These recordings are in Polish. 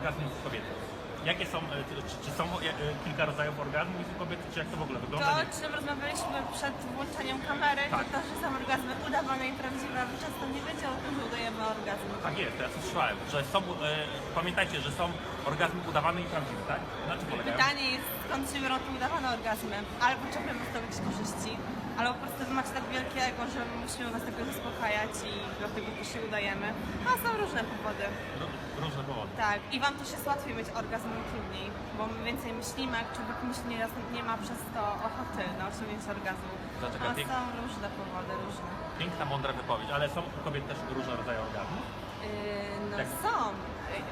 orgazmy u kobiety. Jakie są, e, czy, czy są e, e, kilka rodzajów orgazmów u kobiety, czy jak to w ogóle wygląda? To, o czym rozmawialiśmy przed włączeniem kamery, Tak. to to, że są orgazmy udawane i prawdziwe. Wy często nie wiecie o tym, że udajemy orgazm. Tak jest, ja słyszałem, że są, e, pamiętajcie, że są orgazmy udawane i prawdziwe, tak? Na czym polegają? Pytanie jest, skąd się biorą te udawane orgazmy? Albo trzeba wystawić korzyści, albo po prostu macie tak wielkie ego, że musimy was tego zaspokajać i dlatego to się udajemy. No są różne powody. Ró- Różne powody. Tak, i wam też jest łatwiej mieć orgazm trudniej, bo my więcej myślimy, jak człowiek myśli, nieraz nie ma przez to ochoty na osiągnięcie orgazmu. Dlaczego? No, Pięk- są różne powody, różne. Piękna, mądra wypowiedź, ale są u kobiet też różne rodzaje orgazmów. Yy, no Jak- są.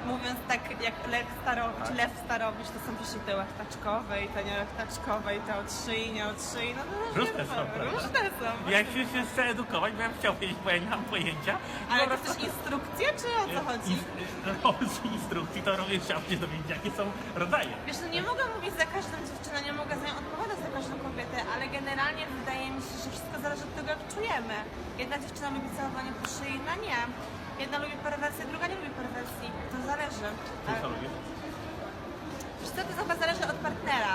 Mówiąc tak jak lew starowicz, Tak. lew starowicz, to są przecież te łechtaczkowe i te niełechtaczkowe i te od szyi, nie od szyi. No, no Różne są, prawda? Różne są. Ja się, się chcę edukować, bo ja chciał wiedzieć, bo ja nie mam pojęcia. Ale to też instrukcje, czy o co chodzi? Ins- no, instrukcji to również chciałbym się dowiedzieć, jakie są rodzaje. Wiesz, no nie mogę mówić za każdą dziewczynę, nie mogę za nią odpowiadać za każdą kobietę, ale generalnie wydaje mi się, że wszystko zależy od tego, jak czujemy. Jedna dziewczyna lubi całowanie po szyi, inna nie. Jedna lubi perwersję, druga nie lubi perwersji. Zależy. Wiesz co, to chyba zależy od partnera.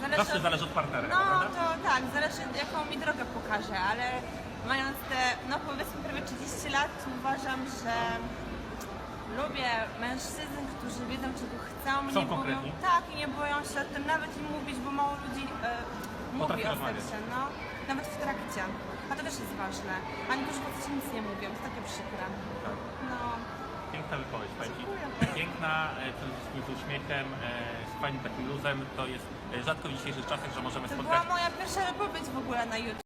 Zależy Zawsze zależy od partnera, No prawda? to tak, zależy jaką mi drogę pokaże, ale mając te, no powiedzmy prawie 30 lat, uważam, że lubię mężczyzn, którzy wiedzą czego chcą, Są nie boją, konkretni. tak i nie boją się o tym nawet im mówić, bo mało ludzi e, mówi o rozmawiać. seksie, no, nawet w trakcie. A to też jest ważne. A niektórzy faceci nic nie mówią, to takie przykre. Tak. Piękna wypowiedź. Dziękuję. Piękna, przede wszystkim z uśmiechem, e, z fajnym takim luzem. To jest e, rzadko w dzisiejszych czasach, że możemy to spotkać była moja pierwsza wypowiedź w ogóle na YouTube.